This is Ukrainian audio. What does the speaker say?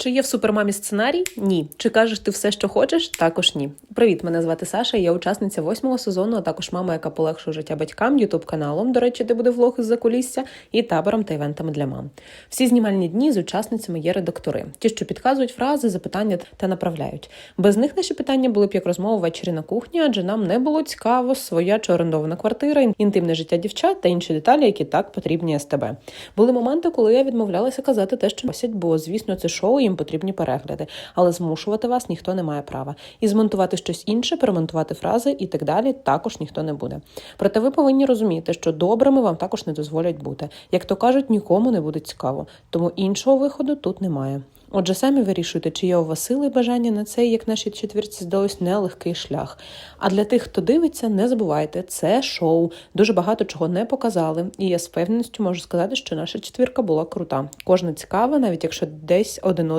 Чи є в супермамі сценарій? Ні. Чи кажеш ти все, що хочеш? Також ні. Привіт, мене звати Саша. Я учасниця восьмого сезону, а також мама, яка полегшує життя батькам, ютуб каналом, до речі, де буде влог із закулісся, і табором та івентами для мам. Всі знімальні дні з учасницями є редактори, ті, що підказують фрази, запитання та направляють. Без них наші питання були б як розмова ввечері на кухні, адже нам не було цікаво своя чи орендована квартира, інтимне життя дівчат та інші деталі, які так потрібні СТБ. Були моменти, коли я відмовлялася казати те, що просять, бо звісно, це шоу їм потрібні перегляди, але змушувати вас ніхто не має права. І змонтувати щось інше, перемонтувати фрази і так далі також ніхто не буде. Проте ви повинні розуміти, що добрими вам також не дозволять бути. Як то кажуть, нікому не буде цікаво, тому іншого виходу тут немає. Отже, самі вирішуйте, чи є у вас сили бажання на цей, як нашій четвірці здалось, нелегкий шлях. А для тих, хто дивиться, не забувайте, це шоу. Дуже багато чого не показали. І я з певністю можу сказати, що наша четвірка була крута. Кожна цікава, навіть якщо десь один